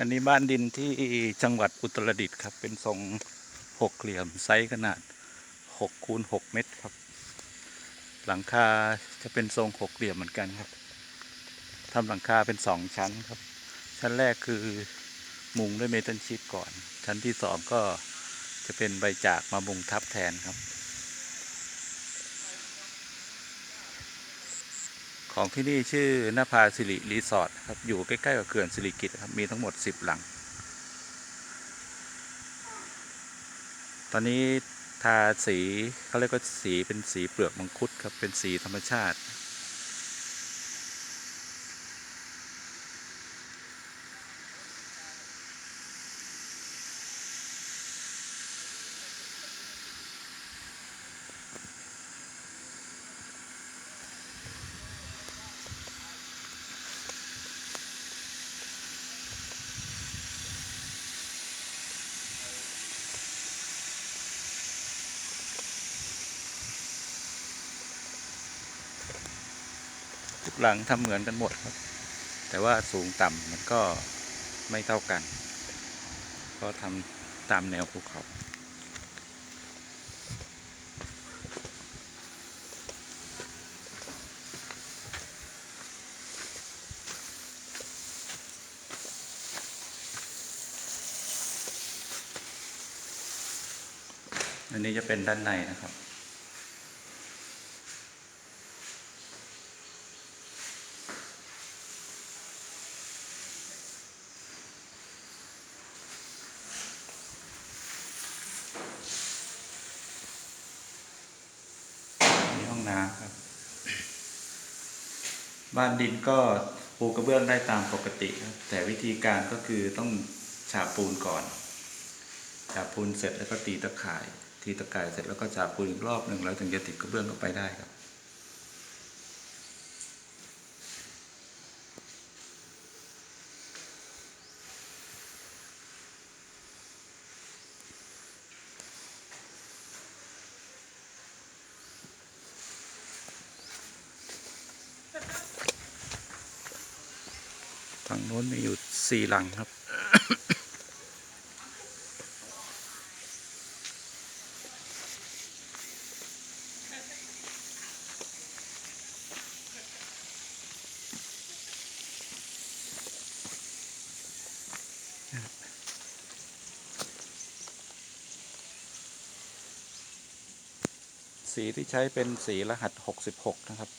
อันนี้บ้านดินที่จังหวัดอุตรดิตถ์ครับ เป็นทรงหกเหลี่ยมไซส์ขนาด6คูณ6เมตรครับ หลังคาจะเป็นทรงหกเหลี่ยมเหมือนกันครับทำหลังคาเป็นสองชั้นครับ ชั้นแรกคือมุงด้วยเมทัลชีตก่อน ชั้นที่สองก็จะเป็นใบจากมามุงทับแทนครับ ของที่นี่ชื่อนภาสิริรีสอร์ทครับ อยู่ใกล้ๆกับเขื่อนสิริกิติ์ครับ มีทั้งหมด 10 หลัง ตอนนี้ทาสีเขาเรียกว่าสีเป็นสีเปลือกมังคุดครับ เป็นสีธรรมชาติ หลังทำเหมือนกันหมดครับ แต่ว่าสูงต่ำมันก็ไม่เท่ากัน ก็ทำตามแนวภูเขาอันนี้จะเป็นด้านในนะครับ น้ำครับ บ้านดินก็ปูกระเบื้องได้ตามปกติครับ แต่วิธีการก็คือต้องฉาบปูนก่อน ฉาบปูนเสร็จแล้วก็ตีตะข่าย ตีตะข่ายเสร็จแล้วก็ฉาบปูนอีกรอบหนึ่งแล้วถึงจะติดกระเบื้องเข้าไปได้ครับ ฝั่งโน้นมีอยู่สี่หลังครับ สีที่ใช้เป็นสีรหัส 66 นะครับ